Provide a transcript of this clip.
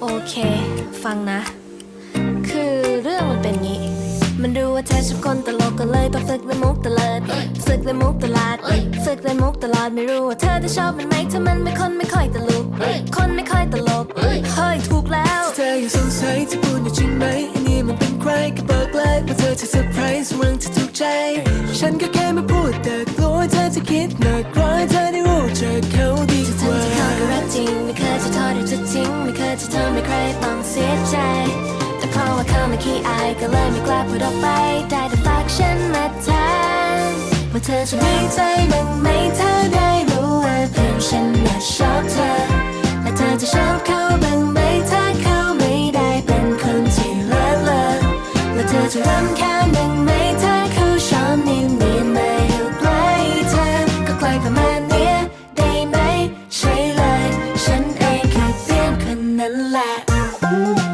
โอเค ฟังนะ คือเรื่องมันเป็นงี้ มันรู้ว่าเธอชอบคนตลกก็เลยต้องฝึกเล่นมุกตลอดฝึกเล่นมุกตลาดฝึกเล่นมุกตลอดไม่รู้ว่าเธอจะชอบมันไหมถ้ามันไม่คนไม่ค่อยตลกคนไม่ค่อยตลกเฮ้ยถูกแล้วเธอยังสงสัยที่พูดอยู่จริงไหมอันนี้มันเป็นใครก็บอกเลยว่าเธอจะเซอร์ไพรส์เรื่องที่ถูกใจ ฉันก็แค่มาพูดแต่กลัวเธอจะคิดหนักกลัวเธอ จะทำให้ใครต้องเสียใจ แต่เพราะว่าเขาไม่ขี้อายก็เลยไม่กล้าพูดออกไป ได้แต่ฝากฉันมาแทนว่าเธอจะดีใจบ้างไหมเธอได้รู้ว่าเพื่อนฉันน่ะชอบเธอ และเธอจะชอบเขาบ้างไหมถ้าเขาไม่ได้เป็นคนที่เลิศเลอและเธอจะรำคาญ ไ